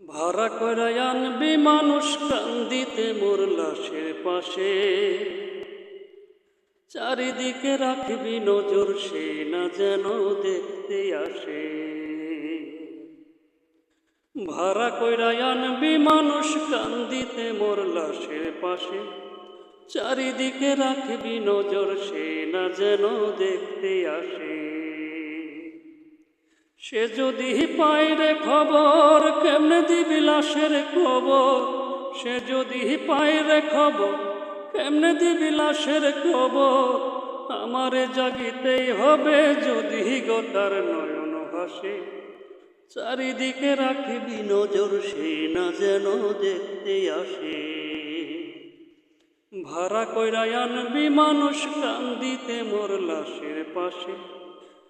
ভাড়া করে আনবি মানুষ কান্দিতে মোর লাশের পাশে। চারিদিকে রাখবি নজর, সে না যেন দেখতে আসে। ভাড়া কইরা আনবি মানুষ কান্দিতে মোর লাশের পাশে। চারিদিকে রাখবি নজর, সে না যেন দেখতে আসে। সে যদি পায় রে খবর, কেমনে দিবি লাশের খবর? সে যদি পায় রে খবর, কেমনে দিবি লাশের খবর? আমারে জাগিতেই হবে যদি গোতার নয়ন ভাসে। চারিদিকে রাখবি নজর, সে না যেন দেখতে আসে। ভাড়া কইরা আনবি মানুষ, কান্দিতে মোর লাশের পাশে।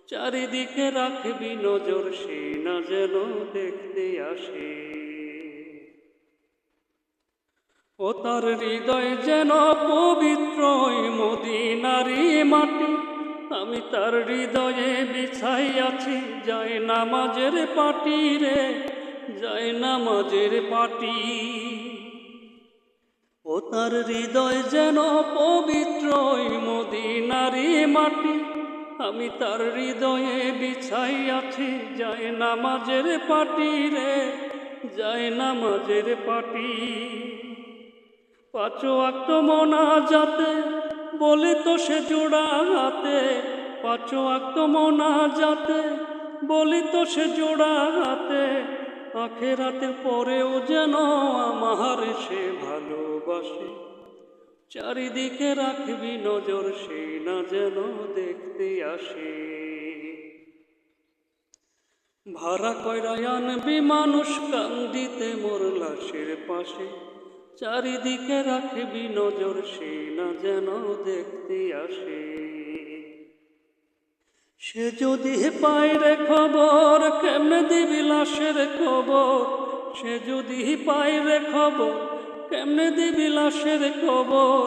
চারিদিকে রাখবি নজর, সে না যেন দেখতে আসে। ও তার হৃদয় যেন পবিত্র মদিনারি মাটি, আমি তার হৃদয়ে বিছাই আছি যাই নামাজের পাটি রে যাই নামাজের পাটি। ও তার হৃদয় যেন পবিত্র মদিনারি মাটি আমি তার হৃদয়ে বিছাই আছি যাই নামাজের পাটি রে যাই নামাজের পাটি। পাঁচো আক্ত মনা যাতে বলে তো সে জোড়া হাতে পাঁচো আক্ত মনা যাতে বলে তো সে জোড়া হাতে আখেরাতের পরেও যেন আমার সে ভালোবাসে। চারিদিকে রাখবি নজর, সে না যেন দেখতে আসে। ভাড়া কয়রা আনবি মানুষ কান্দিতে মোর লাশের পাশে। চারিদিকে রাখবি নজর, সে না যেন দেখতে আসে। সে যদি পায় খবর, কেমনে দিবি লাশের খবর? সে যদি পায় খবর কেমনে দিবি লাশের খবর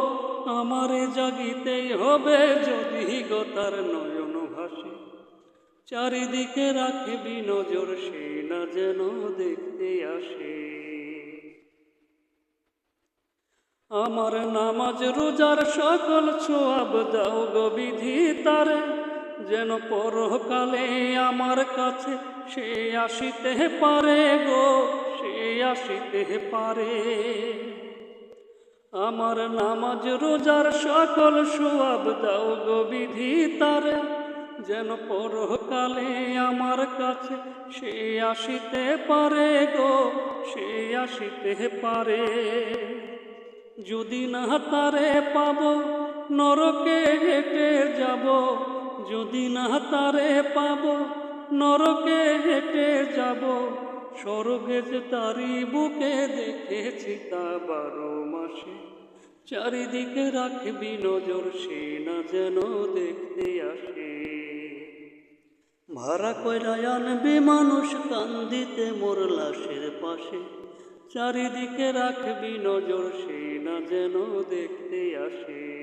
আমারে জাগিতেই হবে যদি গোতার নয়ন ভাসে। চারিদিকে রাখবি নজর, সে না যেন দেখতে আসে। আমার নামাজ, রোজার সকল ছোয়াব দাও গো বিধি তারে। যেন পরকালে আমার কাছে সে আসিতে পারে গো। সে আসিতে পারে। আমার নামাজ রোজার সকল সোয়াব দাও গো বিধি তারে। যেন পরকালে আমার কাছে সে আসিতে পারে গো, সে আসিতে পারে। যদি না তারে পাব, নরকে হেঁটে যাব। যদি না তারে পাব, নরকে হেঁটে যাব। স্বর্গে যে তারি বুকে দেখেছি তা বারো মাসে। চারিদিকে রাখবি নজর, সে না যেন দেখতে আসে। ভাড়া কইরা আনবি মানুষ কান্দিতে মোর লাশের পাশে। চারিদিকে রাখবি নজর, সে না যেন দেখতে আসে।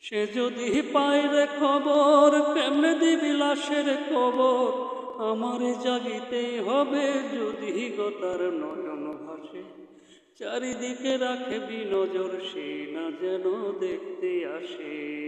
সে যদি পায় রে খবর, কেমনে দিবি লাশের খবর? আমার জাগিতে হবে যদি গতার নয়ন ভাসে। চারিদিকে রাখে বিনজর, সে না যেন দেখতে আসে।